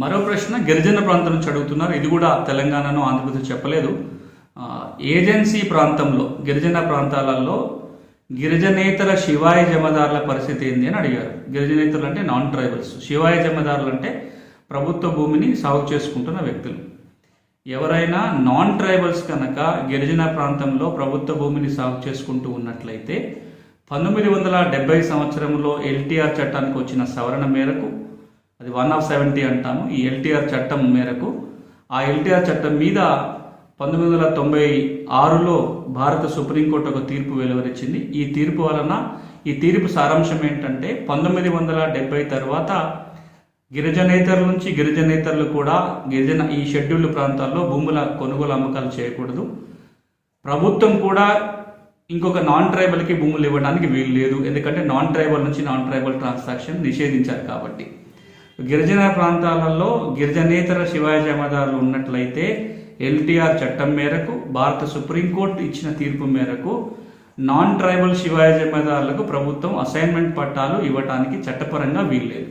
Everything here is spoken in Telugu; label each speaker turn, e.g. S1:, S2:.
S1: మరో ప్రశ్న గిరిజన ప్రాంతం నుంచి అడుగుతున్నారు. ఇది కూడా తెలంగాణను ఆంధ్రప్రదేశ్ చెప్పలేదు. ఏజెన్సీ ప్రాంతంలో గిరిజన ప్రాంతాలలో గిరిజనేతర శివాయి జమదారుల పరిస్థితి ఏంది అని అడిగారు. గిరిజనేతరులు అంటే నాన్ ట్రైబల్స్ శివాయి జమదారులు అంటే ప్రభుత్వ భూమిని సాగు చేసుకుంటున్న వ్యక్తులు. ఎవరైనా నాన్ ట్రైబల్స్ కనుక గిరిజన ప్రాంతంలో ప్రభుత్వ భూమిని సాగు చేసుకుంటూ ఉన్నట్లయితే పంతొమ్మిది వందల డెబ్బై సంవత్సరంలో ఎల్టీఆర్ చట్టానికి వచ్చిన సవరణ మేరకు అది వన్ ఆఫ్ సెవెంటీ అంటాము. ఈ ఎల్టీఆర్ చట్టం మేరకు ఆ ఎల్టీఆర్ చట్టం మీద పంతొమ్మిది వందల తొంభై ఆరులో భారత సుప్రీంకోర్టు ఒక తీర్పు వెలువరించింది ఈ తీర్పు వలన ఈ తీర్పు సారాంశం ఏంటంటే పంతొమ్మిది వందల డెబ్బై తర్వాత గిరిజనేతరుల నుంచి గిరిజనేతరులు కూడా గిరిజన ఈ షెడ్యూల్డ్ ప్రాంతాల్లో భూముల కొనుగోలు అమ్మకాలు చేయకూడదు. ప్రభుత్వం కూడా ఇంకొక నాన్ ట్రైబల్కి భూములు ఇవ్వడానికి వీలు లేదు. ఎందుకంటే నాన్ ట్రైబల్ నుంచి నాన్ ట్రైబల్ ట్రాన్సాక్షన్ నిషేధించారు కాబట్టి. గిరిజన ప్రాంతాలలో గిరిజనేతర శివాజీ జమాదారులు ఉన్నట్లయితే ఎల్టీఆర్ చట్టం మేరకు భారత సుప్రీంకోర్టు ఇచ్చిన తీర్పు మేరకు నాన్ ట్రైబల్ శివాజీ జమాదారులకు ప్రభుత్వం అసైన్మెంట్ పట్టాలు ఇవ్వటానికి చట్టపరంగా వీల్లేదు.